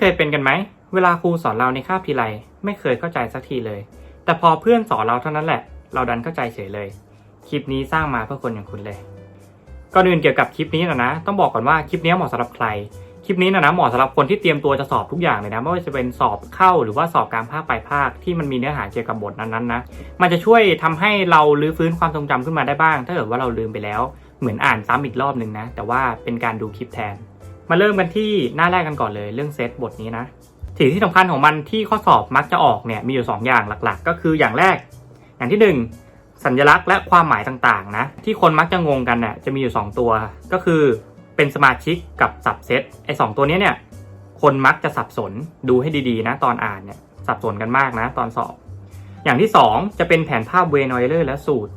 เคยเป็นกันไหม เวลาครูสอนเราในคาบทีไรไม่เคยเข้าใจสักทีเลย แต่พอเพื่อนสอนเราเท่านั้นแหละ เราดันเข้าใจเฉยเลย คลิปนี้สร้างมาเพื่อคนอย่างคุณเลย ก่อนอื่นเกี่ยวกับคลิปนี้นะนะ ต้องบอกก่อนว่าคลิปนี้เหมาะสำหรับใคร คลิปนี้นะนะเหมาะสำหรับคนที่เตรียมตัวจะสอบทุกอย่างเลยนะ ไม่ว่าจะเป็นสอบเข้าหรือว่าสอบกลารภาคปลายภาคที่มันมีเนื้อหาเกี่ยวกับบทนั้นๆนะ มันจะช่วยทำให้เราลื้อฟื้นความทรงจำขึ้นมาได้บ้าง ถ้าเกิดว่าเราลืมไปแล้ว เหมือนอ่านซ้ำอีกรอบหนึ่งนะ แต่ว่าเป็นการดูคลิปแทน มาเริ่มกันที่หน้าแรกกันก่อนเลยเรื่องเซตบทนี้นะสิ่งที่สำคัญของมันที่ข้อสอบมักจะออกเนี่ยมีอยู่ 2 อย่างหลักๆ ก็คืออย่างแรก อย่างที่ 1 สัญลักษณ์และความหมายต่างๆนะที่คนมักจะงงกันเนี่ยจะมีอยู่ 2 ตัว ก็คือเป็นสมาชิกกับสับเซตไอ้สตัวนี้เนี่ยคนมักจะสับสนดูให้ดีๆนะตอนอ่านเนี่ยสับสนกันมากนะตอนสอบ อย่างที่ 2 จะเป็นแผนภาพเวนอยเลอร์และสูตร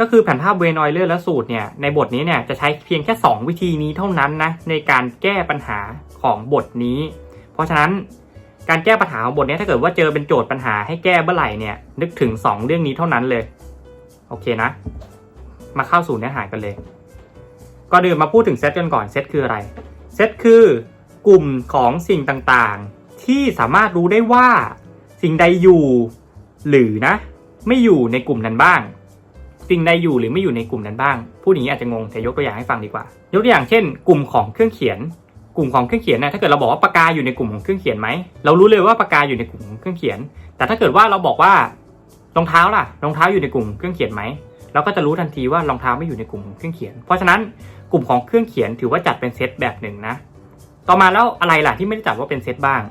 ก็คือแผนภาพเวนอยเลอร์และสูตรเนี่ยในบทนี้เนี่ยจะใช้เพียงแค่ 2 วิธีนี้เท่านั้นนะในการแก้ปัญหาของบทนี้ เพราะฉะนั้นการแก้ปัญหาของบทนี้ถ้าเกิดว่าเจอเป็นโจทย์ปัญหาให้แก้เมื่อไหร่เนี่ยนึกถึง 2 เรื่องนี้เท่านั้นเลยโอเคนะ มาเข้าสู่เนื้อหากันเลยก่อนอื่นมาพูดถึงเซตกันก่อนเซตคืออะไรเซตคือกลุ่มของสิ่งต่างๆ ที่สามารถรู้ได้ว่าสิ่งใดอยู่ หรือนะ ไม่อยู่ในกลุ่มนั้นบ้าง สิ่งใดอยู่หรือไม่อยู่ในกลุ่มนั้นบ้าง ผู้นี้อาจจะงงแต่ยกตัวอย่างให้ฟังดีกว่า ยกตัวอย่างเช่น กลุ่มของเครื่องเขียน กลุ่มของเครื่องเขียนนี่ยถ้าเกิดเราบอกว่าปากกาอยู่ในกลุ่มของเครื่องเขียนไหมเรารู้เลยว่าปากกาอยู่ในกลุ่มของเครื่องเขียน แต่ถ้าเกิดว่าเราบอกว่ารองเท้าล่ะรองเท้าอยู่ในกลุ่มเครื่องเขียนไหมเราก็จะรู้ทันทีว่ารองเท้าไม่อยู่ในกลุ่มของเครื่องเขียน เพราะฉะนั้นกลุ่มของเครื่องเขียนถือว่าจัดเป็นเซตแบบหนึ่งนะ ต่อมาแล้วอะไรล่ะที่ไม่ได้จัดว่าเป็นเซตบ้าง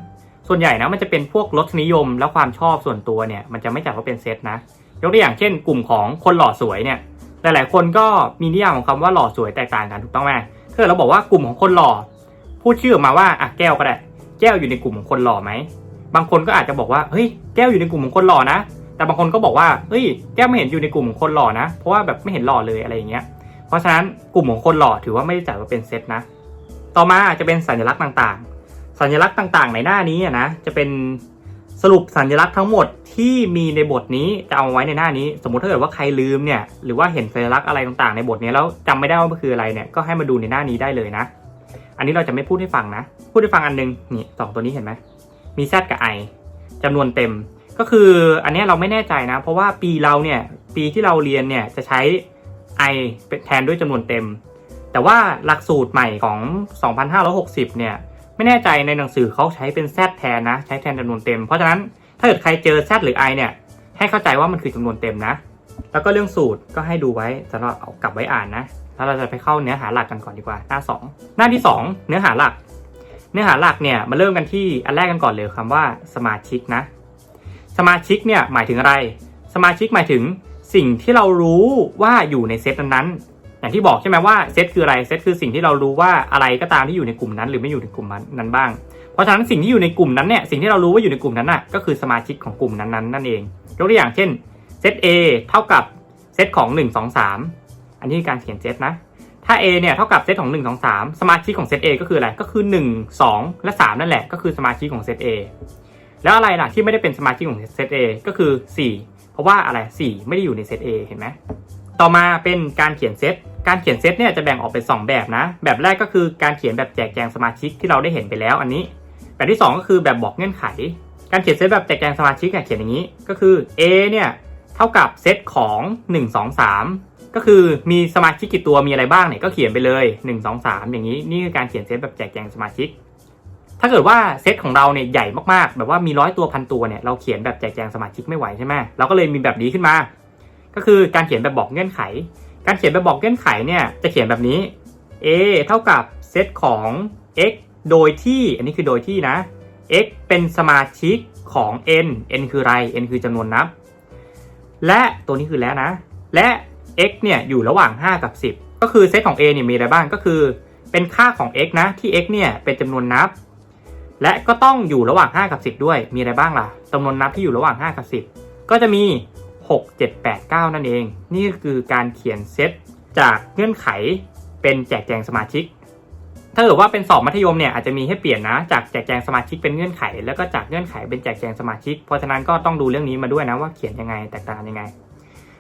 ส่วนใหญ่นะมันจะเป็นพวกรสนิยมและความชอบส่วนตัวเนี่ยมันจะไม่จัดว่าเป็นเซตนะ ยกตัวอย่างเช่น กลุ่มของคนหล่อสวยเนี่ยหลายๆคนก็มีนิยามของคำว่าหล่อสวยแตกต่างกันถูกต้องไหมถ้าเราบอกว่ากลุ่มของคนหล่อพูดชื่อออกมาว่าอะแก้วก็ได้แก้วอยู่ในกลุ่มของคนหล่อไหมบางคนก็อาจจะบอกว่าเฮ้ยแก้วอยู่ในกลุ่มของคนหล่อนะ แต่บางคนก็บอกว่าเฮ้ยแก้วไม่เห็นอยู่ในกลุ่มของคนหล่อนะ เพราะว่าแบบไม่เห็นหล่อเลยอะไรอย่างเงี้ย เพราะฉะนั้นกลุ่มของคนหล่อถือว่าไม่ได้จัดว่าเป็นเซตนะ ต่อมาจะเป็นสัญลักษณ์ต่างๆ สัญลักษณ์ต่างๆ ในหน้านี้อะนะจะเป็น สรุปสัญลักษณ์ทั้งหมดที่มีในบทนี้จะเอาไว้ในหน้านี้ สมมติถ้าเกิดว่าใครลืมเนี่ยหรือว่าเห็นสัญลักษณ์อะไรต่างๆ ในบทนี้แล้วจำไม่ได้ว่ามันคืออะไรเนี่ยก็ให้มาดูในหน้านี้ได้เลยนะ อันนี้เราจะไม่พูดให้ฟังนะ พูดให้ฟังอันนึงนี่สองตัวนี้เห็นไหมมีแซดกับไอจำนวนเต็ม ก็คืออันนี้เราไม่แน่ใจนะ เพราะว่าปีเราเนี่ยปีที่เราเรียนเนี่ยจะใช้ i แทนด้วยจำนวนเต็ม แต่ว่าหลักสูตรใหม่ของ 2560 เนี่ย ไม่แน่ใจในหนังสือเขาใช้เป็น z แทนนะ ใช้แทนจำนวนเต็ม เพราะฉะนั้นถ้าเกิดใครเจอ z หรือ i เนี่ย ให้เข้าใจว่ามันคือจำนวนเต็มนะ แล้วก็เรื่องสูตรก็ให้ดูไว้สำหรับเอากลับไว้อ่านนะ แล้วเราจะไปเข้าเนื้อหาหลักกันก่อนดีกว่า หน้า 2 หน้าที่ 2 เนื้อหาหลัก เนื้อหาหลักเนี่ยมาเริ่มกันที่อันแรกกันก่อนเลยคำว่าสมาชิกนะ สมาชิกเนี่ยหมายถึงอะไร สมาชิกหมายถึงสิ่งที่เรารู้ว่าอยู่ในเซตนั้นๆ อย่างที่บอกใช่ไหมว่าเซตคืออะไรเซตคือสิ่งที่เรารู้ว่าอะไรก็ตามที่อยู่ในกลุ่มนั้น หรือไม่อยู่ในกลุ่มนั้นบ้าง เพราะฉะนั้นสิ่งที่อยู่ในกลุ่มนั้นเนี่ยสิ่งที่เรารู้ว่าอยู่ในกลุ่มนั้นน่ะก็คือสมาชิกของกลุ่มนั้นๆนั่นเองยกตัวอย่างเช่นเซต A เท่ากับเซตของ 1 2 3 อันนี้การเขียนเซตนะ ถ้า A เนี่ยเท่ากับเซตของ 1 2 3 สมาชิกของเซต A ก็คืออะไร ก็คือ 1 2 และ 3 นั่นแหละ ก็คือสมาชิกของเซต A แล้วอะไรล่ะที่ไม่ได้เป็นสมาชิกของเซต A ก็คือ 4 เพราะว่าอะไร 4 ไม่ได้อยู่ในเซต A เห็นไหม ต่อมาเป็นการเขียนเซต การเขียนเซตเนี่ยจะแบ่งออกเป็น 2 แบบนะ แบบแรกก็คือการเขียนแบบแจกแจงสมาชิกที่เราได้เห็นไปแล้วอันนี้ แบบที่ 2 ก็คือแบบบอกเงื่อนไข การเขียนเซตแบบแจกแจงสมาชิกเนี่ยเขียนอย่างนี้ ก็คือ A เนี่ยเท่ากับเซตของ 1 2 3 ก็คือมีสมาชิกกี่ตัวมีอะไรบ้างเนี่ยก็เขียนไปเลย 1 2 3 อย่างนี้นี่คือการเขียนเซตแบบแจกแจงสมาชิก ถ้าเกิดว่าเซตของเราเนี่ยใหญ่มากๆ แบบว่ามีร้อยตัวพันตัวเนี่ยเราเขียนแบบแจกแจงสมาชิกไม่ไหวใช่ไหมเราก็เลยมีแบบนี้ขึ้นมา ก็คือการเขียนแบบบอกเงื่อนไข การเขียนแบบบอกเงื่อนไขเนี่ยจะเขียนแบบนี้ a เท่ากับเซตของ x โดยที่อันนี้คือโดยที่นะ x เป็นสมาชิกของ n n คืออะไร n คือจำนวนนับ และตัวนี้คือแล้วนะ และ x เนี่ยอยู่ระหว่าง 5 กับ 10 ก็คือเซตของ a เนี่ยมีอะไรบ้างก็คือ เป็นค่าของ x นะที่ x เนี่ยเป็นจำนวนนับ และก็ต้องอยู่ระหว่าง 5 กับ 10 ด้วยมีอะไรบ้างล่ะจำนวนนับที่อยู่ระหว่าง 5 กับ 10 ก็จะมี 6 7 8 9 นั่นเอง นี่คือการเขียนเซตจากเงื่อนไขเป็นแจกแจงสมาชิก ถ้าเกิดว่าเป็นสอบมัธยมเนี่ยอาจจะมีให้เปลี่ยนนะ จากแจกแจงสมาชิกเป็นเงื่อนไข แล้วก็จากเงื่อนไขเป็นแจกแจงสมาชิก เพราะฉะนั้นก็ต้องดูเรื่องนี้มาด้วยนะว่าเขียนยังไงแตกต่างยังไง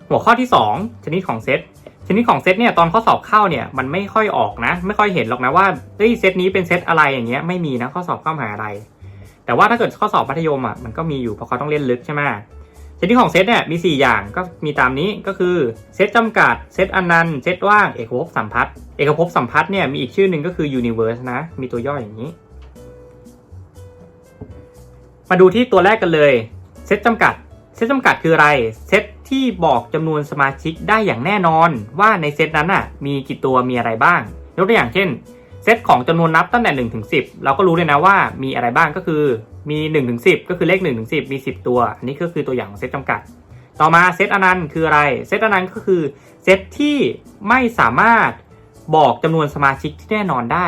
หัวข้อที่ 2 ชนิดของเซตชนิดของเซตเนี่ยตอนข้อสอบเข้าเนี่ยมันไม่ค่อยออกนะ ไม่ค่อยเห็นหรอกนะว่าเฮ้ยเซตนี้เป็นเซตอะไรอย่างเงี้ยไม่มีนะข้อสอบเข้ามหาอะไร แต่ว่าถ้าเกิดข้อสอบมัธยมอะมันก็มีอยู่เพราะเขาต้องเล่นลึกใช่ไหม ชนิดของเซตเนี่ยมี 4 อย่างก็มีตามนี้ก็คือเซตจำกัดเซตอนันต์เซตว่างเอกภพสัมพัทธ์เอกภพสัมพัทธ์เนี่ยมีอีกชื่อหนึ่งก็คือ universe นะ มีตัวย่ออย่างนี้ มาดูที่ตัวแรกกันเลยเซตจำกัดเซตจำกัดคืออะไรเซตที่บอกจำนวนสมาชิกได้อย่างแน่นอนว่าในเซตนั้นอะมีกี่ตัวมีอะไรบ้าง ยกตัวอย่างเช่นเซตของจำนวนนับตั้งแต่1ถึง10 เราก็รู้เลยนะว่ามีอะไรบ้างก็คือ มี1ถึง10ก็คือเลข1ถึง10มี 10 ตัว อันนี้ก็คือตัวอย่างของเซตจำกัด ต่อมาเซตอนันต์คืออะไร เซตอนันต์ก็คือเซตที่ไม่สามารถบอกจำนวนสมาชิกที่แน่นอนได้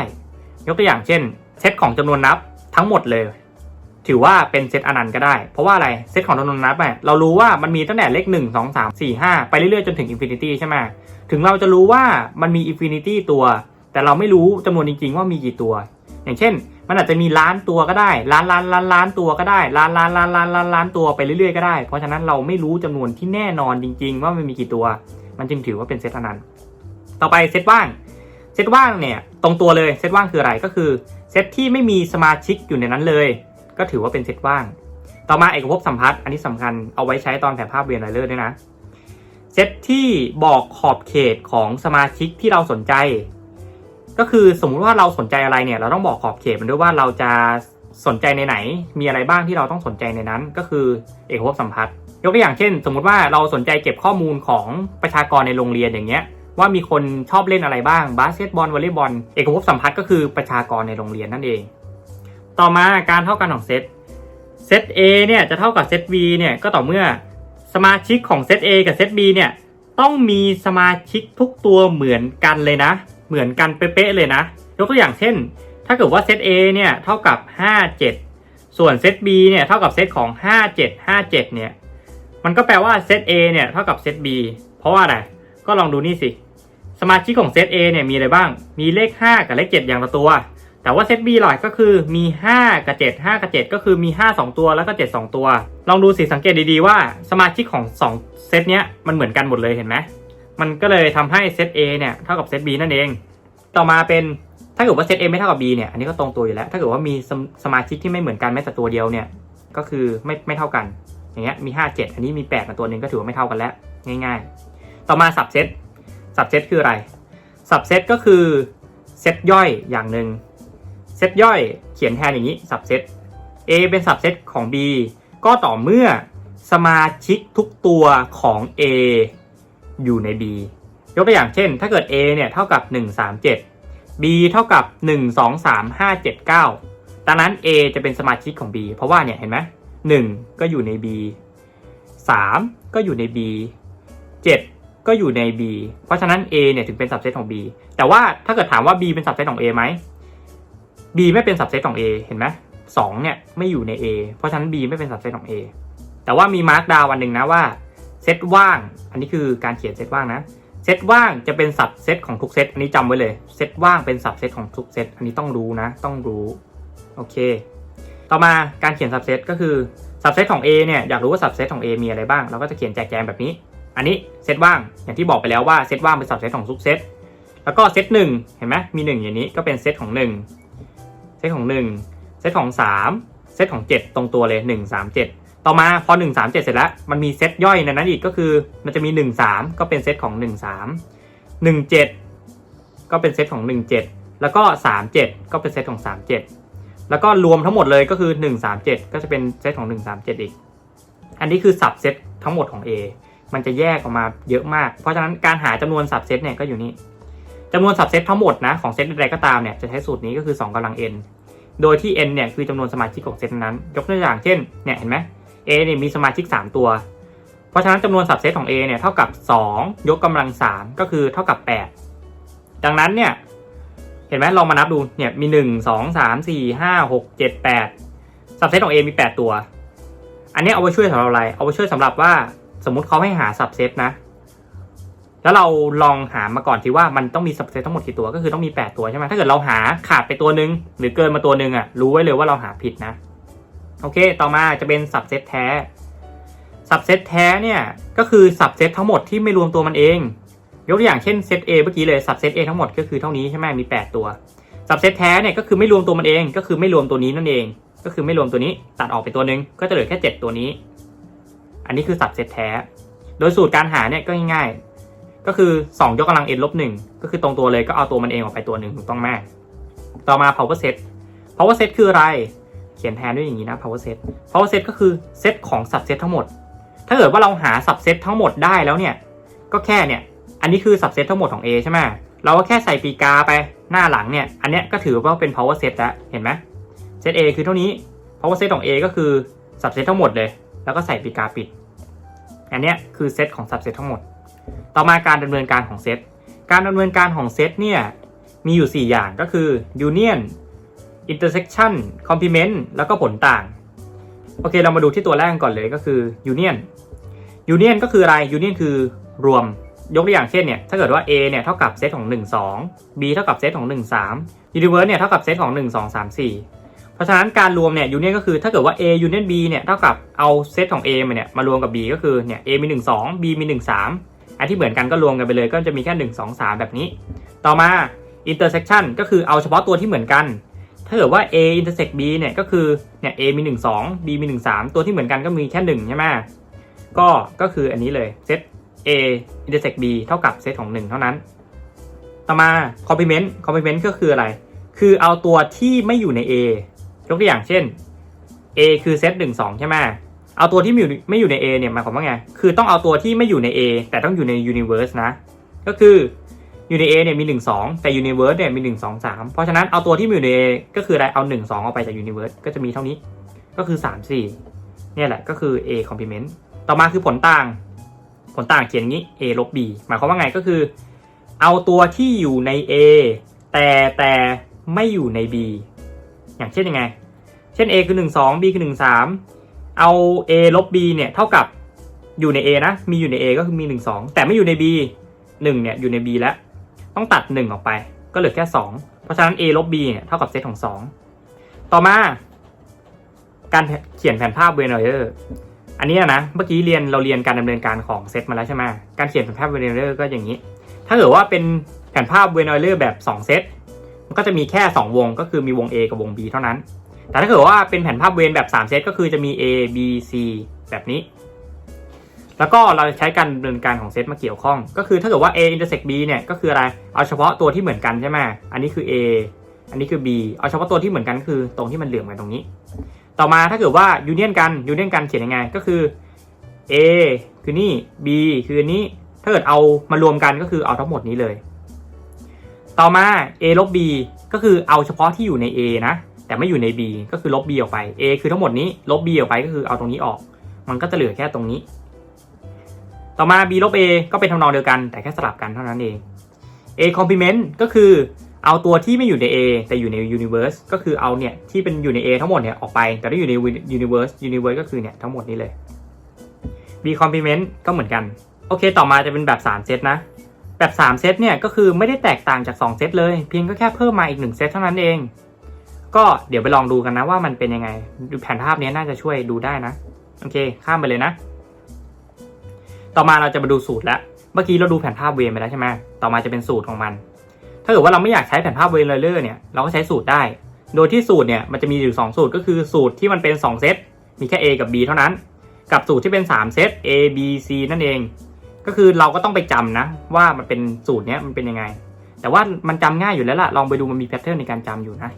ยกตัวอย่างเช่น เซตของจำนวนนับทั้งหมดเลย ถือว่าเป็นเซตอนันต์ก็ได้ เพราะว่าอะไร เซตของจำนวนนับเนี่ยเรารู้ว่ามันมีตั้งแต่เลข 1 2 3 4 5 ไปเรื่อยๆจนถึงอินฟินิตี้ใช่ไหมถึงเราจะรู้ว่ามันมีอินฟินิตี้ตัว แต่เราไม่รู้จำนวนจริงๆว่ามีกี่ตัว อย่างเช่น มันอาจจะมีล้านตัวก็ได้ล้านล้านล้านล้านตัวก็ได้ล้านล้านล้านล้านล้านล้านตัวไปเรื่อยๆก็ได้ เพราะฉะนั้นเราไม่รู้จำนวนที่แน่นอนจริง ๆ ว่ามันมีกี่ตัว มันจึงถือว่าเป็นเซตอนันต์ต่อไปเซตว่างเซตว่างเนี่ยตรงตัวเลยเซตว่างคืออะไรก็คือเซตที่ไม่มีสมาชิกอยู่ในนั้นเลย ก็ถือว่าเป็นเซตว่าง ต่อมาเอกภพสัมพัทธ์อันนี้สำคัญเอาไว้ใช้ตอนแผนภาพเวียนไรเลอร์ด้วยนะเซตที่บอกขอบเขตของสมาชิกที่เราสนใจ ก็คือสมมุติว่าเราสนใจอะไรเนี่ย เราต้องบอกขอบเขตมันด้วยว่าเราจะสนใจในไหน มีอะไรบ้างที่เราต้องสนใจในนั้น ก็คือเอกภพสัมพัทธ์ยกตัวอย่างเช่น สมมุติว่าเราสนใจเก็บข้อมูลของประชากรในโรงเรียนอย่างเงี้ยว่ามีคนชอบเล่นอะไรบ้างบาสเกตบอลวอลเลย์บอลเอกภพสัมพัทธ์ก็คือประชากรในโรงเรียนนั่นเอง ต่อมาการเท่ากันของเซตเซต A เนี่ยจะเท่ากับเซต B เนี่ยก็ต่อเมื่อสมาชิกของเซต A กับเซต B เนี่ยต้องมีสมาชิกทุกตัวเหมือนกันเลยนะ เหมือนกันเป๊ะๆเลยนะ ยกตัวอย่างเช่น ถ้าเกิดว่าเซต A เนี่ยเท่ากับ 57 ส่วนเซต B เนี่ยเท่ากับเซตของ 57 57 เนี่ย มันก็แปลว่าเซต A เนี่ยเท่ากับเซต B เพราะว่าอะไร ก็ลองดูนี่สิ สมาชิกของเซต A เนี่ยมีอะไรบ้าง มีเลข 5 กับเลข 7 อย่างละตัว แต่ว่าเซต B หลอยก็คือมี 5 กับ 7 5 กับ 7 ก็คือมี 5 2 ตัวแล้วก็ 7 2 ตัว ลองดูสิสังเกตดีๆว่าสมาชิกของ 2 เซตเนี้ยมันเหมือนกันหมดเลยเห็นไหม มันก็เลยทำให้เซต A เนี่ยเท่ากับเซต B นั่นเอง ต่อมาเป็นถ้าเกิดว่าเซต A ไม่เท่ากับ B เนี่ยอันนี้ก็ตรงตัวอยู่แล้ว ถ้าเกิดว่ามีสมสมาชิกที่ไม่เหมือนกันแม้แต่ตัวเดียวเนี่ยก็คือไม่ไม่เท่ากัน อย่างเงี้ยมี 5 7 อันนี้มี 8 มาตัวหนึ่งก็ถือว่าไม่เท่ากันแล้ว ง่าย ๆ ต่อมาสับเซตสับเซตคืออะไรสับเซตก็คือเซตย่อยอย่างหนึ่งเซตย่อยเขียนแทนอย่างนี้สับเซต A เป็นสับเซตของ B ก็ต่อเมื่อสมาชิกทุกตัวของ A อยู่ใน B ยกตัวอย่างเช่น ถ้าเกิด A เนี่ยเท่ากับ 137 B เท่ากับ 1 2 3 5 7 9 ดังนั้น A จะเป็นสมาชิกของ B เพราะว่าเนี่ยเห็นไหม1ก็อยู่ใน B 3 ก็อยู่ใน B 7 ก็อยู่ใน B เพราะฉะนั้น A เนี่ยถึงเป็นสับเซตของ B แต่ว่าถ้าเกิดถามว่า B เป็นสับเซตของ A ไหม B ไม่เป็นสับเซตของ A เห็นไหมสองเนี่ยไม่อยู่ใน A เพราะฉะนั้น B ไม่เป็นสับเซตของ A แต่ว่ามีมาร์กดาววันหนึ่งนะว่า เซตว่าง อันนี้คือการเขียนเซตว่างนะ เซตว่างจะเป็นสับเซตของทุกเซต อันนี้จำไว้เลย เซตว่างเป็นสับเซตของทุกเซต อันนี้ต้องรู้นะ ต้องรู้ โอเค ต่อมาการเขียนสับเซตก็คือสับเซตของ A เนี่ย อยากรู้ว่าสับเซตของ A มีอะไรบ้าง เราก็จะเขียนแจกแจงแบบนี้ อันนี้เซตว่าง อย่างที่บอกไปแล้วว่าเซตว่างเป็นสับเซตของทุกเซต แล้วก็เซตหนึ่งเห็นไหมมีหนึ่งอย่างนี้ก็เป็นเซตของหนึ่งเซตของหนึ่งเซตของสามเซตของเจ็ดตรงตัวเลยหนึ่งสามเจ็ด ต่อมาพอหนึ่งสามเจ็ดเสร็จแล้ว มันมีเซตย่อยในนั้นอีกก็คือ มันจะมีหนึ่งสามก็เป็นเซตของหนึ่งสามหนึ่งเจ็ดก็เป็นเซตของหนึ่งเจ็ดแล้วก็สามเจ็ดก็เป็นเซตของสามเจ็ดแล้วก็รวมทั้งหมดเลยก็คือหนึ่งสามเจ็ดก็จะเป็นเซตของหนึ่งสามเจ็ดอีก อันนี้คือสับเซตทั้งหมดของ A มันจะแยกออกมาเยอะมาก เพราะฉะนั้นการหาจำนวนสับเซตเนี่ยก็อยู่นี่จำนวนสับเซตทั้งหมดนะของเซตใดก็ตามเนี่ยจะใช้สูตรนี้ก็คือ 2กำลัง n โดยที่ n เนี่ยคือจำนวนสมาชิกของเซตนั้น ยกตัวอย่างเช่นเนี่ยเห็นไหม a เนี่ยมีสมาชิก 3 ตัว เพราะฉะนั้นจำนวนสับเซตของ a เนี่ยเท่ากับ 2 ยกกำลัง 3 ก็คือเท่ากับ 8 ดังนั้นเนี่ย เห็นไหมลองมานับดู เนี่ยมี 1 2 3 4 5 6 7 8 สับเซตของ a มี 8 ตัว อันนี้เอาไว้ช่วยสำหรับอะไร เอาไว้ช่วยสำหรับว่าสมมติเขาให้หาสับเซตนะ แล้วเราลองหามาก่อนทีว่ามันต้องมีสับเซตทั้งหมดกี่ตัว ก็คือต้องมี 8 ตัวใช่ไหมถ้าเกิดเราหาขาดไปตัวหนึ่งหรือเกินมาตัวหนึ่งอะ รู้ไว้เลยว่าเราหาผิดนะ โอเค ต่อมาจะเป็นสับเซตแท้สับเซตแท้เนี่ยก็คือสับเซตทั้งหมดที่ไม่รวมตัวมันเอง ยกตัวอย่างเช่นเซต A เมื่อกี้เลยสับเซต A ทั้งหมดก็คือเท่านี้ใช่ไหมมี 8 ตัวสับเซตแท้เนี่ยก็คือไม่รวมตัวมันเอง ก็คือไม่รวมตัวนี้นั่นเอง ก็คือไม่รวมตัวนี้ตัดออกไปตัวหนึ่งก็จะเหลือแค่ 7 ตัวนี้ อันนี้คือสับเซตแท้ โดยสูตรการหาเนี่ยก็ง่ายๆ ก็คือ 2 ยกกำลัง n ลบ1ก็คือตรงตัวเลยก็เอาตัวมันเองออกไปตัวหนึ่งถูกต้องไหมต่อมา power set power set คืออะไร เขียนแทนด้วยอย่างนี้นะ power set power set ก็คือเซตของสับเซตทั้งหมด ถ้าเกิดว่าเราหาสับเซตทั้งหมดได้แล้วเนี่ย ก็แค่เนี่ย อันนี้คือสับเซตทั้งหมดของ A ใช่ไหมเราก็แค่ใส่ปีกาไปหน้าหลังเนี่ย อันเนี้ยก็ถือว่าเป็น power set แล้ว เห็นไหมเซต A คือเท่านี้ power set ของ A ก็คือสับเซตทั้งหมดเลย แล้วก็ใส่ปีกาปิด อันเนี้ยคือเซตของสับเซตทั้งหมด ต่อมาการดำเนินการของเซต การดำเนินการของเซตเนี่ย มีอยู่ 4 อย่างก็คือ union intersection complement แล้วก็ผลต่าง โอเคเรามาดูที่ตัวแรกก่อนเลยก็คือ union union ก็คืออะไร union คือรวมยกตัวอย่างเช่นเนี่ยถ้าเกิดว่า A เนี่ยเท่ากับเซตของ 1 2 B เท่ากับเซตของ 1 3 universe เนี่ยเท่ากับเซตของ 1 2 3 4 เพราะฉะนั้นการรวมเนี่ย union ก็คือถ้าเกิดว่า A union B เนี่ยเท่ากับเอาเซตของ A มาเนี่ยมารวมกับ B ก็คือเนี่ย A มี 1 2 B มี 1 3 อันที่เหมือนกันก็รวมกันไปเลยก็จะมีแค่ 1 2 3 แบบนี้ ต่อมา intersection ก็คือเอาเฉพาะตัวที่เหมือนกัน ถ้าเกิดว่า A intersect B เนี่ยก็คือเนี่ย A มี 1 2 B มี 1 3 ตัวที่เหมือนกันก็มีแค่ 1 ใช่ไหมก็ก็คืออันนี้เลยเซต A intersect B เท่ากับเซตของ 1 เท่านั้น ต่อมา complement complement ก็คืออะไร คือเอาตัวที่ไม่อยู่ใน A ยกตัวอย่างเช่น A คือเซต1 2 ใช่ไหมเอาตัวที่ไม่อยู่ไม่อยู่ใน A เนี่ยหมายความว่าไง คือต้องเอาตัวที่ไม่อยู่ใน A แต่ต้องอยู่ใน universe นะ ก็คือ อยู่ใน A เนี่ยมี 1 2 แต่ universe เนี่ยมี 1 2 3 เพราะฉะนั้นเอาตัวที่อยู่ใน A ก็คืออะไรเอา 1 2 ออกไปจาก universe ก็จะมีเท่านี้ก็คือ 3 4 เนี่ยแหละก็คือ A complement ต่อมาคือผลต่าง ผลต่างเขียนอย่างนี้ A ลบ B หมายความว่าไงก็คือ เอาตัวที่อยู่ใน A แต่แต่ไม่อยู่ใน B อย่างเช่นยังไง เช่น A คือ 1 2 B คือ 1 3 เอา A ลบ B เนี่ยเท่ากับอยู่ใน A นะ มีอยู่ใน A ก็คือมี 1 2 แต่ไม่อยู่ใน B 1เนี่ยอยู่ใน B แล้ว ต้องตัด 1 ออกไป ก็เหลือแค่ 2 เพราะฉะนั้น A ลบ B เนี่ยเท่ากับเซตของ 2 ต่อมา การเขียนแผนภาพเวนเออร์อันนี้นะ เมื่อกี้เรียนเราเรียนการดำเนินการของเซตมาแล้วใช่ไหมการเขียนแผนภาพเวนเออร์ก็อย่างนี้ ถ้าเกิดว่าเป็นแผนภาพเวนเออร์แบบ 2 เซต มันก็จะมีแค่ 2 วง ก็คือมีวง A กับวง B เท่านั้น แต่ถ้าเกิดว่าเป็นแผนภาพเวนแบบ 3 เซต ก็คือจะมี A B C แบบนี้ แล้วก็เราใช้การดำเนินการของเซตมาเกี่ยวข้อง ก็คือถ้าเกิดว่า A intersect B เนี่ยก็คืออะไร เอาเฉพาะตัวที่เหมือนกันใช่ไหมอันนี้คือ A อันนี้คือ B เอาเฉพาะตัวที่เหมือนกันก็คือตรงที่มันเหลื่อมกันตรงนี้ ต่อมาถ้าเกิดว่ายูเนียนกันยูเนียนกันเขียนยังไงก็คือ A คือนี่ B คือนนี้ ถ้าเกิดเอามารวมกันก็คือเอาทั้งหมดนี้เลย ต่อมา A ลบ B ก็คือเอาเฉพาะที่อยู่ใน A นะ แต่ไม่อยู่ใน B ก็คือลบ B ออกไป A คือทั้งหมดนี้ ลบ B ออกไปก็คือเอาตรงนี้ออก มันก็จะเหลือแค่ตรงนี้ ต่อมา B ลบ A ก็เป็นทำนองเดียวกันแต่แค่สลับกันเท่านั้นเอง A complement ก็คือเอาตัวที่ไม่อยู่ใน A แต่อยู่ใน universe ก็คือเอาเนี่ยที่เป็นอยู่ใน A ทั้งหมดเนี่ยออกไป แต่ถ้าอยู่ใน universe universe ก็คือเนี่ยทั้งหมดนี้เลย B complement ก็เหมือนกัน โอเค ต่อมาจะเป็นแบบ 3 เซตนะ แบบ 3 เซตเนี่ยก็คือไม่ได้แตกต่างจาก 2 เซตเลย เพียงก็แค่เพิ่มมาอีก 1 เซตเท่านั้นเอง ก็เดี๋ยวไปลองดูกันนะว่ามันเป็นยังไง ดูแผนภาพนี้น่าจะช่วยดูได้นะ โอเค ข้ามไปเลยนะ ต่อมาเราจะมาดูสูตรแล้ว เมื่อกี้เราดูแผนภาพเวรไปแล้วใช่ไหมต่อมาจะเป็นสูตรของมัน ถ้าเกิดว่าเราไม่อยากใช้แผนภาพเวรเลอร์เนี่ยเราก็ใช้สูตรได้ โดยที่สูตรเนี่ยมันจะมีอยู่ 2 สูตรก็คือสูตรที่มันเป็น 2 เซต มีแค่ A กับ B เท่านั้น กับสูตรที่เป็น 3 เซต A B C นั่นเอง ก็คือเราก็ต้องไปจำนะ ว่ามันเป็นสูตรเนี้ยมันเป็นยังไง แต่ว่ามันจำง่ายอยู่แล้วล่ะ ลองไปดูมันมีแพทเทิร์นในการจำอยู่นะ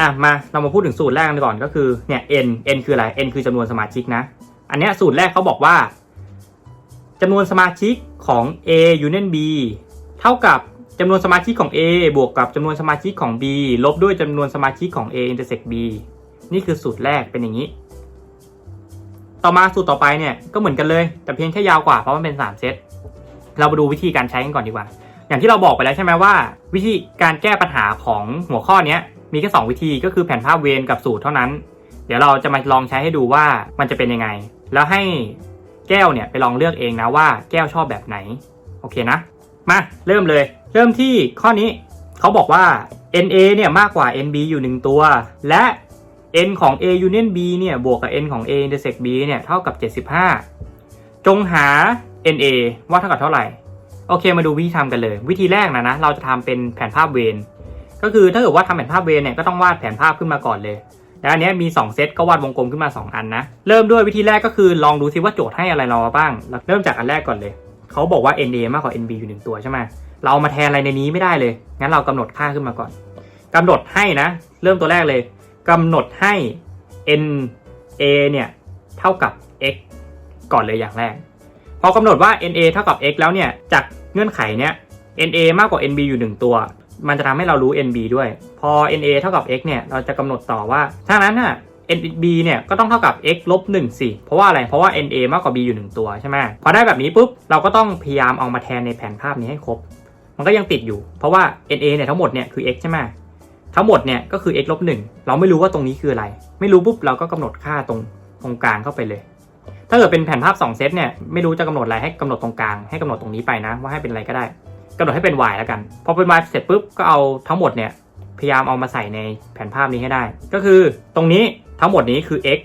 อะมาเรามาพูดถึงสูตรแรกกันก่อนก็คือเนี่ย n n คืออะไร n คือจำนวนสมาชิกนะ อันเนี้ยสูตรแรกเขาบอกว่า จำนวนสมาชิกของ A union B เท่ากับจำนวนสมาชิกของ A บวกกับจำนวนสมาชิกของ B ลบด้วยจำนวนสมาชิกของ A intersect B นี่คือสูตรแรกเป็นอย่างนี้ ต่อมาสูตรต่อไปเนี่ยก็เหมือนกันเลย แต่เพียงแค่ยาวกว่าเพราะมันเป็น 3 เซต เรามาดูวิธีการใช้กันก่อนดีกว่า อย่างที่เราบอกไปแล้วใช่ไหมว่า วิธีการแก้ปัญหาของหัวข้อนี้มีแค่สองวิธีก็คือแผนภาพเวนกับสูตรเท่านั้น เดี๋ยวเราจะมาลองใช้ให้ดูว่ามันจะเป็นยังไง แล้วให้ แก้วเนี่ยไปลองเลือกเองนะว่าแก้วชอบแบบไหน โอเคนะ มาเริ่มเลย เริ่มที่ข้อนี้เขาบอกว่า NA เนี่ยมากกว่า NB อยู่ 1 ตัว และ n ของ A union B เนี่ยบวกกับ n ของ A intersect B เนี่ยเท่ากับ 75 จงหา NA ว่าเท่ากับเท่าไหร่ โอเคมาดูวิธีทำกันเลย วิธีแรกนะนะเราจะทำเป็นแผนภาพเวนก็คือถ้าเกิดว่าทำแผนภาพเวนเนี่ยก็ต้องวาดแผนภาพขึ้นมาก่อนเลย แล้วอันนี้มี 2 เซตก็วาดวงกลมขึ้นมา 2 อันนะ เริ่มด้วยวิธีแรกก็คือลองดูซิว่าโจทย์ให้อะไรเราบ้าง เริ่มจากอันแรกก่อนเลย เขาบอกว่า NA มากกว่า NB อยู่หนึ่งตัวใช่ไหมเราเอามาแทนอะไรในนี้ไม่ได้เลย งั้นเรากำหนดค่าขึ้นมาก่อนกำหนดให้นะ เริ่มตัวแรกเลยกำหนดให้ NA เนี่ยเท่ากับ x ก่อนเลยอย่างแรก พอกำหนดว่า NA เท่ากับ x แล้วเนี่ย จากเงื่อนไขเนี้ย NA มากกว่า NB อยู่หนึ่งตัว มันจะทำให้เรารู้ NB ด้วย พอ NA เท่ากับ x เนี่ย เราจะกำหนดต่อว่าถ้างั้นน่ะ NB เนี่ยก็ต้องเท่ากับ x ลบ1สิเพราะว่าอะไร เพราะว่า NA มากกว่า B อยู่ 1 ตัวใช่ไหมพอได้แบบนี้ปุ๊บ เราก็ต้องพยายามเอามาแทนในแผนภาพนี้ให้ครบ มันก็ยังติดอยู่ เพราะว่า NA เนี่ยทั้งหมดเนี่ยคือ x ใช่ไหมทั้งหมดเนี่ยก็คือ x ลบ1เราไม่รู้ว่าตรงนี้คืออะไร ไม่รู้ปุ๊บเราก็กำหนดค่าตรงตรงกลางเข้าไปเลย ถ้าเกิดเป็นแผนภาพ 2 เซตเนี่ยไม่รู้จะกำหนดอะไรให้กำหนดตรงกลางให้กำหนดตรงนี้ไปนะ ว่าให้เป็นอะไรก็ได้ กำหนดให้เป็น y แล้วกัน พอเป็น y เสร็จปุ๊บก็เอาทั้งหมดเนี่ยพยายามเอามาใส่ในแผนภาพนี้ให้ได้ ก็คือตรงนี้ทั้งหมดนี้คือ x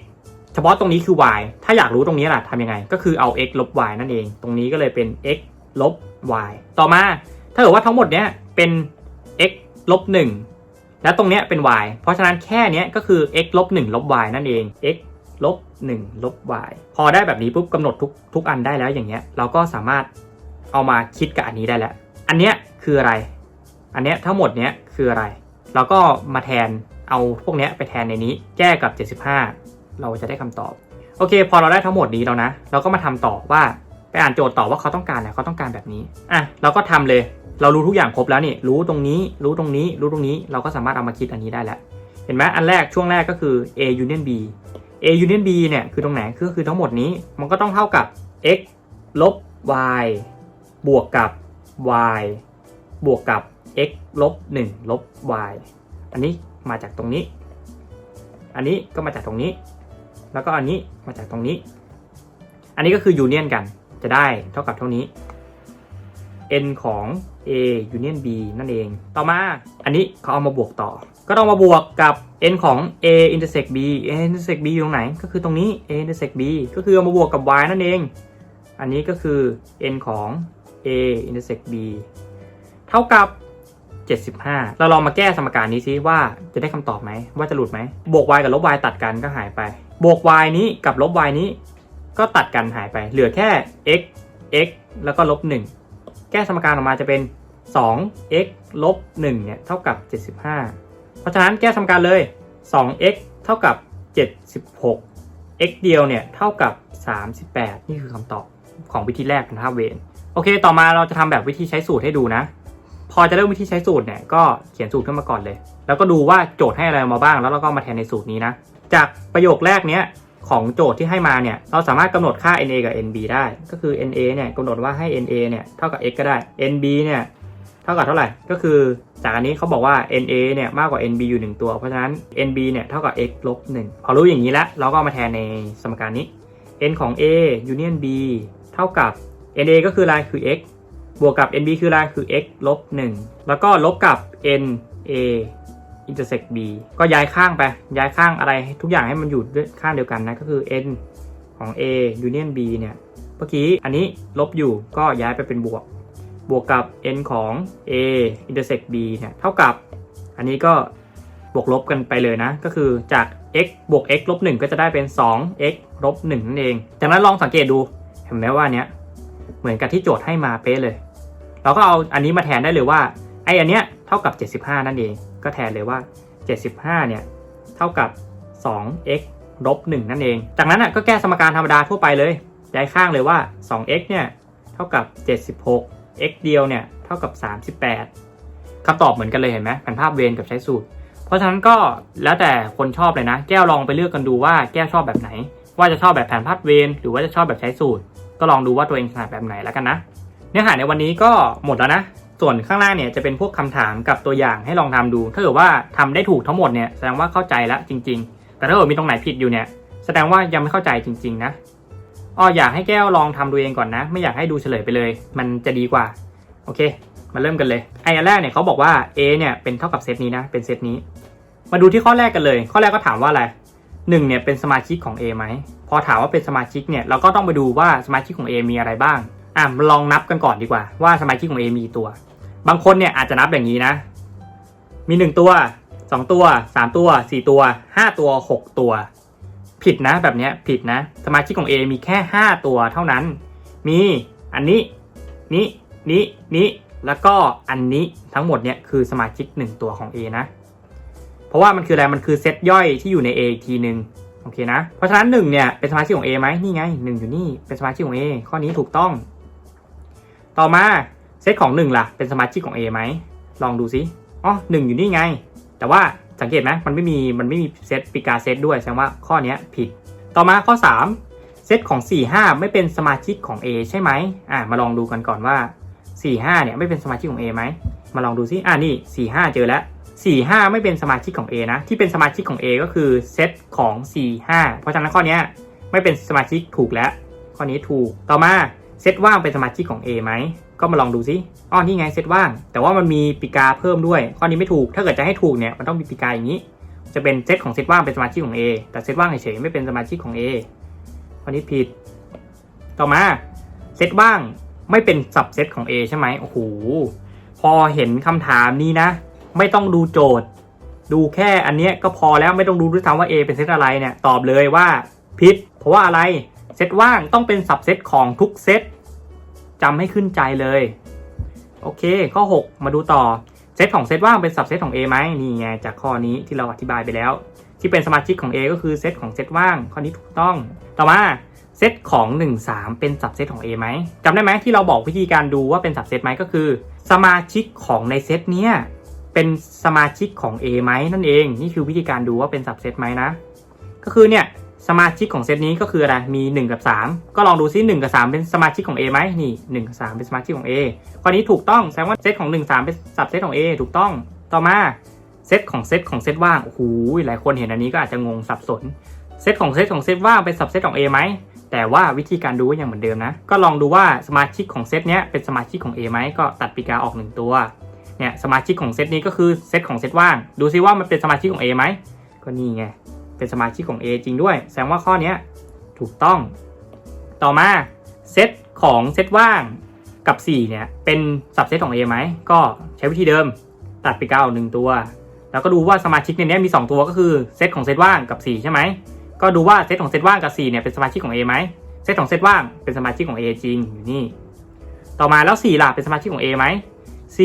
เฉพาะตรงนี้คือ y ถ้าอยากรู้ตรงนี้ล่ะทำยังไง ก็คือเอา x ลบ y นั่นเอง ตรงนี้ก็เลยเป็น x ลบ y ต่อมา ถ้าเกิดว่าทั้งหมดเนี้ยเป็น x ลบ1แล้วตรงเนี้ยเป็น y เพราะฉะนั้นแค่เนี้ยก็คือ x ลบ1ลบ y นั่นเอง x ลบ1ลบ y พอได้แบบนี้ปุ๊บกำหนดทุกทุกอันได้แล้วอย่างเงี้ยเราก็สามารถเอามาคิดกับอันนี้ได้แล้ว อันเนี้ยคืออะไร อันเนี้ยทั้งหมดเนี้ยคืออะไรเราก็มาแทนเอาพวกเนี้ยไปแทนในนี้แก้กับ 75 เราจะได้คำตอบ โอเค พอเราได้ทั้งหมดนี้แล้วนะ เราก็มาทำต่อว่าไปอ่านโจทย์ต่อว่าเขาต้องการอะไรเขาต้องการแบบนี้อะเราก็ทำเลยเรารู้ทุกอย่างครบแล้วนี่รู้ตรงนี้ รู้ตรงนี้ รู้ตรงนี้ เราก็สามารถเอามาคิดอันนี้ได้แล้ว เห็นไหมอันแรกช่วงแรกก็คือ A union B A union B เนี่ยคือตรงไหนคือคือทั้งหมดนี้มันก็ต้องเท่ากับ x ลบ y บวกกับ y บวกกับ x ลบ1ลบ y อันนี้มาจากตรงนี้ อันนี้ก็มาจากตรงนี้ แล้วก็อันนี้มาจากตรงนี้ อันนี้ก็คือยูเนียนกัน จะได้เท่ากับเท่านี้ n ของ a union b นั่นเอง ต่อมา อันนี้เขาเอามาบวกต่อ ก็ต้องมาบวกกับ n ของ a intersect b a intersect b อยู่ตรงไหน ก็คือตรงนี้ a intersect b ก็คือเอามาบวกกับ y นั่นเอง อันนี้ก็คือ n ของ a intersect b เท่ากับ 75 เราลองมาแก้สมการนี้ซิว่าจะได้คำตอบไหม ว่าจะหลุดไหม บวก y กับลบ y ตัดกันก็หายไป บวก y นี้กับลบ y นี้ก็ตัดกันหายไป เหลือแค่ x x แล้วก็ลบ 1 แก้สมการออกมาจะเป็น 2x ลบ 1 เนี่ย เท่ากับ 75 เพราะฉะนั้นแก้สมการเลย 2x เท่ากับ 76 x เดียวเนี่ย เท่ากับ 38 นี่คือคำตอบของวิธีแรกเป็นภาเวน โอเค ต่อมาเราจะทำแบบวิธีใช้สูตรให้ดูนะ พอจะเริ่มวิธีใช้สูตรเนี่ยก็เขียนสูตรขึ้นมาก่อนเลย แล้วก็ดูว่าโจทย์ให้อะไรมาบ้าง แล้วเราก็มาแทนในสูตรนี้นะ จากประโยคแรกเนี้ยของโจทย์ที่ให้มาเนี่ย เราสามารถกำหนดค่า na กับ nb ได้ ก็คือ na เนี่ยกำหนดว่าให้ na เนี่ยเท่ากับ x ก็ได้ nb เนี่ยเท่ากับเท่าไหร่ ก็คือจากอันนี้เขาบอกว่า na เนี่ยมากกว่า nb อยู่ 1 ตัว เพราะฉะนั้น nb เนี่ยเท่ากับ x ลบ1พอรู้อย่างนี้แล้ว เราก็มาแทนในสมการนี้ n ของ a union b เท่ากับ na ก็คืออะไรคือ x บวกกับ nb คืออะไรคือ x ลบ1แล้วก็ลบกับ n a intersect b ก็ย้ายข้างไป ย้ายข้างอะไรทุกอย่างให้มันอยู่ด้วยข้างเดียวกันนะก็คือ n ของ a union b เนี่ยเมื่อกี้อันนี้ลบอยู่ก็ย้ายไปเป็นบวก บวกกับ n ของ a intersect b เนี่ยเท่ากับ อันนี้ก็บวกลบกันไปเลยนะ ก็คือจาก x บวก x ลบ1ก็จะได้เป็น 2x ลบ1นั่นเอง จากนั้นลองสังเกตดู เห็นไหมว่าเนี้ย เหมือนกับที่โจทย์ให้มาเป๊ะเลย เราก็เอาอันนี้มาแทนได้เลยว่าไออันเนี้ยเท่ากับ 75 นั่นเอง ก็แทนเลยว่า 75 เนี่ยเท่ากับ 2x ลบ1นั่นเอง จากนั้นอะก็แก้สมการธรรมดาทั่วไปเลยย้ายข้างเลยว่า 2x เนี่ยเท่ากับ 76 x เดียวเนี่ยเท่ากับ 38คำตอบเหมือนกันเลยเห็นไหมแผนภาพเวนกับใช้สูตร เพราะฉะนั้นก็แล้วแต่คนชอบเลยนะ แก้วลองไปเลือกกันดูว่าแก้วชอบแบบไหน ว่าจะชอบแบบแผนภาพเวนหรือว่าจะชอบแบบใช้สูตร ก็ลองดูว่าตัวเองถนัดแบบไหนแล้วกันนะ เนื้อหาในวันนี้ก็หมดแล้วนะ ส่วนข้างล่างเนี่ยจะเป็นพวกคำถามกับตัวอย่างให้ลองทำดู ถ้าเกิดว่าทำได้ถูกทั้งหมดเนี่ยแสดงว่าเข้าใจแล้วจริง ๆ แต่ถ้าเกิดมีตรงไหนผิดอยู่เนี่ยแสดงว่ายังไม่เข้าใจจริง ๆ นะอ้ออยากให้แก้วลองทำดูเองก่อนนะ ไม่อยากให้ดูเฉลยไปเลย มันจะดีกว่า โอเค มาเริ่มกันเลยไอ้อันแรกเนี่ยเขาบอกว่า A เนี่ยเป็นเท่ากับเซตนี้นะ เป็นเซตนี้ มาดูที่ข้อแรกกันเลย ข้อแรกก็ถามว่าอะไรหนึ่งเนี่ยเป็นสมาชิกของ A ไหม อถามว่าเป็นสมาชิกเนี่ยเราก็ต้องไปดูว่าสมาชิกของ A มีอะไรบ้างอะมาลองนับกันก่อนดีกว่า ว่าสมาชิกของ A มีกี่ตัว บางคนเนี่ยอาจจะนับอย่างนี้นะ มี 1 ตัวสองตัวสามตัวสี่ตัวห้าตัวหกตัว ผิดนะแบบนี้ผิดนะ สมาชิกของ A มีแค่ห้าตัวเท่านั้น มีอันนี้นี้นี้นี้แล้วก็อันนี้ทั้งหมดเนี่ยคือสมาชิกหนึ่งตัวของ A นะ เพราะว่ามันคืออะไรมันคือเซตย่อยที่อยู่ใน A อีกทีหนึ่ง โอเคนะ เพราะฉะนั้นหนึ่งเนี่ยเป็นสมาชิกของ A ไหมนี่ไงหนึ่งอยู่นี่เป็นสมาชิกของ A ข้อนี้ถูกต้อง ต่อมาเซตของหนึ่งล่ะเป็นสมาชิกของ A ไหมลองดูซิอ๋อหนึ่งอยู่นี่ไง แต่ว่าสังเกตไหมมันไม่มีมันไม่มีเซตปิกาเซตด้วยแสดงว่าข้อนี้ผิด ต่อมาข้อ 3 เซตของ 4 5 ไม่เป็นสมาชิกของ A ใช่ไหมอ่ามาลองดูกันก่อนว่า 4 5เนี่ยไม่เป็นสมาชิกของ A ไหมมาลองดูซิอ่านี่ 4 5 เจอแล้ว 4 5 ไม่เป็นสมาชิกของ A นะ ที่เป็นสมาชิกของ A ก็คือเซตของ 4 5 เพราะฉะนั้นข้อนี้ไม่เป็นสมาชิกถูกแล้ว ข้อนี้ถูก ต่อมาเซตว่างเป็นสมาชิกของ A ไหม ก็มาลองดูซิอ๋อนี่ไงเซตว่าง แต่ว่ามันมีปีกาเพิ่มด้วย ข้อนี้ไม่ถูก ถ้าเกิดจะให้ถูกเนี่ยมันต้องมีปีกาอย่างนี้ จะเป็นเซตของเซตว่างเป็นสมาชิกของ A แต่เซตว่างเฉยๆไม่เป็นสมาชิกของ A ข้อนี้ผิด ต่อมาเซตว่างไม่เป็นสับเซตของ A ใช่ไหมโอ้โห พอเห็นคำถามนี้นะ ไม่ต้องดูโจทย์ ดูแค่อันเนี้ยก็พอแล้วไม่ต้องดูด้วยซ้ำว่า A เป็นเซตอะไรเนี่ยตอบเลยว่าผิด เพราะว่าอะไรเซตว่างต้องเป็นสับเซตของทุกเซตจำให้ขึ้นใจเลย โอเค ข้อ 6 มาดูต่อเซตของเซตว่างเป็นสับเซตของ A ไหมนี่ไงจากข้อนี้ที่เราอธิบายไปแล้ว ที่เป็นสมาชิกของ A ก็คือเซตของเซตว่างข้อนี้ถูกต้อง ต่อมาเซตของ 1 3 เป็นสับเซตของ A ไหมจำได้ไหมที่เราบอกวิธีการดูว่าเป็นสับเซตไหมก็คือ สมาชิกของในเซตเนี้ย เป็นสมาชิกของ A ไหมนั่นเอง นี่คือวิธีการดูว่าเป็นสับเซตไหมนะ ก็คือเนี่ยสมาชิกของเซตนี้ก็คืออะไร มี 1 กับ 3 ก็ลองดูซิ1กับ 3 เป็นสมาชิกของ A ไหมนี่1กับ3เป็นสมาชิกของ A ข้อนี้ถูกต้องแสดงว่าเซตของ 1 3 เป็นสับเซตของ A ถูกต้อง ต่อมาเซตของเซตของเซตว่าง โอ้โห หลายคนเห็นอันนี้ก็อาจจะงงสับสน เซตของเซตของเซตว่างเป็นสับเซตของ A ไหม แต่ว่าวิธีการดูก็ยังเหมือนเดิมนะ ก็ลองดูว่าสมาชิกของเซตเนี้ยเป็นสมาชิกของ A ไหม ก็ตัดปีกาออกหนึ่งตัว เนี่ยสมาชิกของเซตนี้ก็คือเซตของเซตว่าง ดูซิว่ามันเป็นสมาชิกของ A ไหมก็นี่ไงเป็นสมาชิกของ A จริงด้วย แสดงว่าข้อนี้ถูกต้อง ต่อมาเซตของเซตว่างกับ 4 เนี่ย เป็นสับเซตของ A ไหม ก็ใช้วิธีเดิม ตัดไปีกาหนึ่งตัว แล้วก็ดูว่าสมาชิกในนี้มี 2 ตัวก็คือเซตของเซตว่างกับ 4 ใช่ไหม ก็ดูว่าเซตของเซตว่างกับ 4 เนี่ยเป็นสมาชิกของ A ไหม เซตของเซตว่างเป็นสมาชิกของ A จริงอยู่นี่ ต่อมาแล้ว 4 ล่ะเป็นสมาชิกของ A ไหม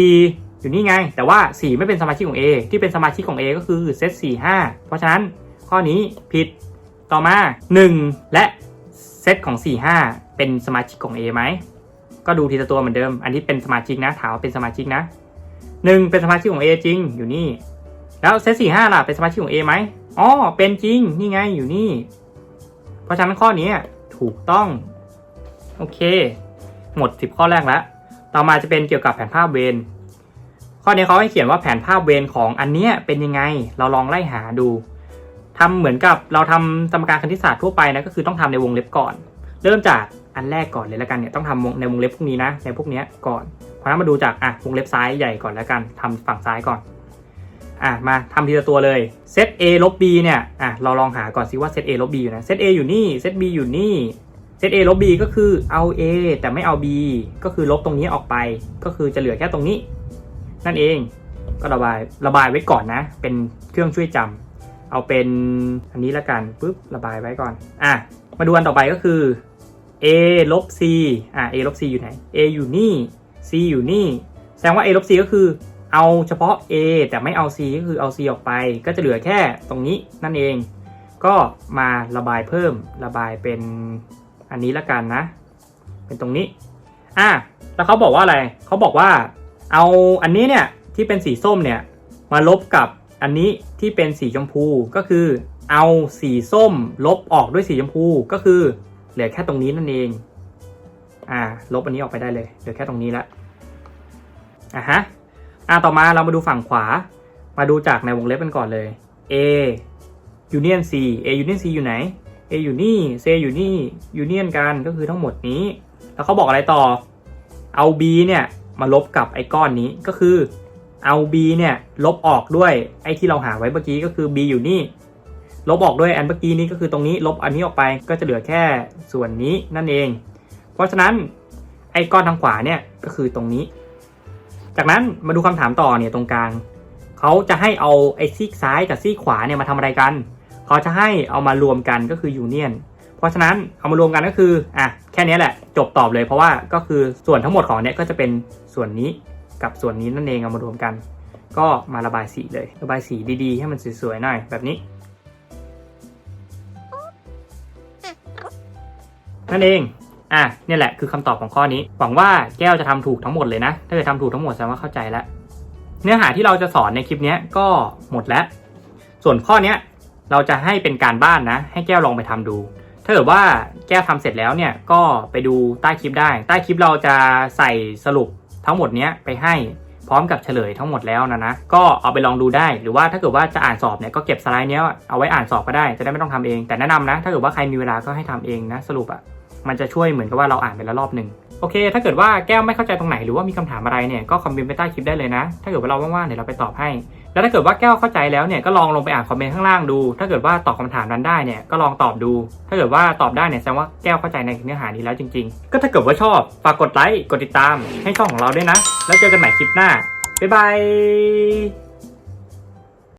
4 อยู่นี่ไง แต่ว่า 4 ไม่เป็นสมาชิกของ A ที่เป็นสมาชิกของ A ก็คือเซต4 5 เพราะฉะนั้นข้อนี้ผิดต่อมา 1 และเซตของ 4 5 เป็นสมาชิกของ A ไหม ก็ดูทีละตัวเหมือนเดิม อันนี้เป็นสมาชิกนะ ถามว่าเป็นสมาชิกนะ 1 เป็นสมาชิกของ A จริง อยู่นี่ แล้วเซต4 5 ล่ะ เป็นสมาชิกของ A ไหมอ๋อ เป็นจริง นี่ไง อยู่นี่ เพราะฉะนั้นข้อนี้ถูกต้อง โอเค หมด 10 ข้อแรกแล้ว ต่อมาจะเป็นเกี่ยวกับแผนภาพเวร ข้อนี้เขาให้เขียนว่าแผนภาพเวรของอันเนี้ยเป็นยังไง เราลองไล่หาดูทำเหมือนกับเราทำสมการคณิตศาสตร์ทั่วไปนะก็คือต้องทำในวงเล็บก่อน เริ่มจากอันแรกก่อนเลยแล้วกันเนี่ยต้องทำในวงเล็บพวกนี้นะในพวกเนี้ยก่อนเพราะนั้นมาดูจากอะวงเล็บซ้ายใหญ่ก่อนแล้วกันทำฝั่งซ้ายก่อนอะมาทำทีละตัวเลยเซต A ลบ B เนี่ยอะเราลองหาก่อนสิว่าเซต A ลบ B อยู่นะเซต A อยู่นี่เซต B อยู่นี่เซต A ลบ B ก็คือเอา A แต่ไม่เอา B ก็คือลบตรงนี้ออกไป ก็คือจะเหลือแค่ตรงนี้ นั่นเอง ก็ระบายระบายไว้ก่อนนะ เป็นเครื่องช่วยจำเอาเป็นอันนี้ละกันปุ๊บระบายไว้ก่อน อะ มาดูอันต่อไปก็คือ A ลบ C อะ A ลบ C อยู่ไหน A อยู่นี่ C อยู่นี่ แสดงว่า A ลบ C ก็คือเอาเฉพาะ A แต่ไม่เอา C ก็คือเอา C ออกไป ก็จะเหลือแค่ตรงนี้นั่นเอง ก็มาระบายเพิ่มระบายเป็นอันนี้ละกันนะ เป็นตรงนี้ อะ แล้วเขาบอกว่าอะไร เขาบอกว่า เอาอันนี้เนี่ยที่เป็นสีส้มเนี่ยมาลบกับอันนี้ที่เป็นสีชมพูก็คือ เอาสีส้มลบออกด้วยสีชมพูก็คือ เหลือแค่ตรงนี้นั่นเอง อ่า ลบอันนี้ออกไปได้เลยเหลือแค่ตรงนี้ละอะฮะอะต่อมาเรามาดูฝั่งขวา มาดูจากในวงเล็บกันก่อนเลย A union C A union C อยู่ไหน A อยู่นี่ C อยู่นี่ union กันก็คือทั้งหมดนี้ แล้วเขาบอกอะไรต่อ เอา B เนี่ย มาลบกับไอ้ก้อนนี้ก็คือเอา B เนี่ยลบออกด้วยไอ้ที่เราหาไว้เมื่อกี้ก็คือ B อยู่นี่ ลบออกด้วยอันเมื่อกี้นี้ก็คือตรงนี้ลบอันนี้ออกไปก็จะเหลือแค่ส่วนนี้นั่นเอง เพราะฉะนั้นไอ้ก้อนทางขวาเนี่ยก็คือตรงนี้ จากนั้นมาดูคำถามต่อเนี่ยตรงกลางเขาจะให้เอาไอ้ซีกซ้ายกับซีกขวาเนี่ยมาทำอะไรกันเขาจะให้เอามารวมกันก็คือยูเนียน เพราะฉะนั้นเอามารวมกันก็คืออะแค่นี้แหละจบตอบเลย เพราะว่าก็คือส่วนทั้งหมดของเนี่ยก็จะเป็นส่วนนี้กับส่วนนี้นั่นเองเอามารวมกัน ก็มาระบายสีเลย ระบายสีดีๆ ให้มันสวยๆหน่อยแบบนี้นั่นเอง อะเนี่ยแหละคือคำตอบของข้อนี้ หวังว่าแก้วจะทำถูกทั้งหมดเลยนะ ถ้าเกิดทำถูกทั้งหมดแสดงว่าเข้าใจแล้ว เนื้อหาที่เราจะสอนในคลิปนี้ก็หมดแล้ว ส่วนข้อนี้เราจะให้เป็นการบ้านนะ ให้แก้วลองไปทำดู ถ้าเกิดว่าแก้วทำเสร็จแล้วเนี่ยก็ไปดูใต้คลิปได้ ใต้คลิปเราจะใส่สรุปทั้งหมดเนี้ยไปให้พร้อมกับเฉลยทั้งหมดแล้วนะนะ ก็เอาไปลองดูได้ หรือว่าถ้าเกิดว่าจะอ่านสอบเนี่ยก็เก็บสไลด์เนี้ยเอาไว้อ่านสอบก็ได้ จะได้ไม่ต้องทำเอง แต่แนะนำนะ ถ้าเกิดว่าใครมีเวลาก็ให้ทำเองนะ สรุปอะ มันจะช่วยเหมือนกับว่าเราอ่านไปแล้วรอบหนึ่ง โอเค ถ้าเกิดว่าแก้วไม่เข้าใจตรงไหนหรือว่ามีคำถามอะไรเนี่ยก็คอมเมนต์ไปใต้คลิปได้เลยนะ ถ้าเกิดว่าเราว่างๆเดี๋ยวเราไปตอบให้ แล้วถ้าเกิดว่าแก้วเข้าใจแล้วเนี่ยก็ลองลงไปอ่านคอมเมนต์ข้างล่างดู ถ้าเกิดว่าตอบคำถามนั้นได้เนี่ยก็ลองตอบดู ถ้าเกิดว่าตอบได้เนี่ยแสดงว่าแก้วเข้าใจในเนื้อหานี้แล้วจริง ๆ ก็ถ้าเกิดว่าชอบฝากกดไลค์กดติดตามให้ช่องของเราด้วยนะ แล้วเจอกันใหม่คลิปหน้าบ๊ายบาย